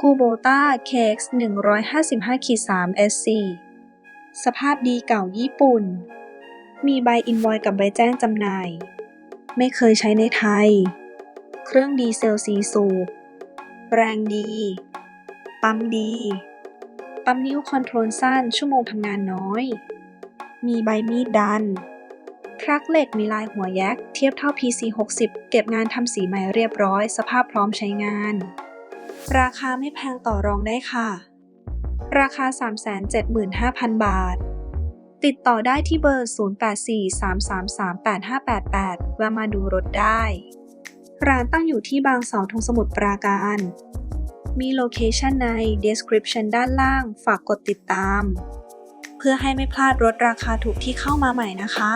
คูโบต้า KX 155ขีด3 SC สภาพดีเก่าญี่ปุ่น มีใบอินวอยกับใบแจ้งจำหน่าย ไม่เคยใช้ในไทย เครื่องดีเซลซีสูบ แรงดี ปั๊มดี ปั๊มนิ้วคอนโทรลสั้นชั่วโมงทำงานน้อย มีใบมีดดันทรักเหล็กมีลายหัวแยกเทียบเท่า PC 60 เก็บงานทำสีใหม่เรียบร้อย สภาพพร้อมใช้งาน ราคาไม่แพงต่อรองได้ค่ะ ราคา 375,000 บาท ติดต่อได้ที่เบอร์ 0843338588 แวะมาดูรถได้ ร้านตั้งอยู่ที่บางเสาธงสมุทรปราการ มีโลเคชันใน description ด้านล่าง ฝากกดติดตาม เพื่อให้ไม่พลาดรถราคาถูกที่เข้ามาใหม่นะคะ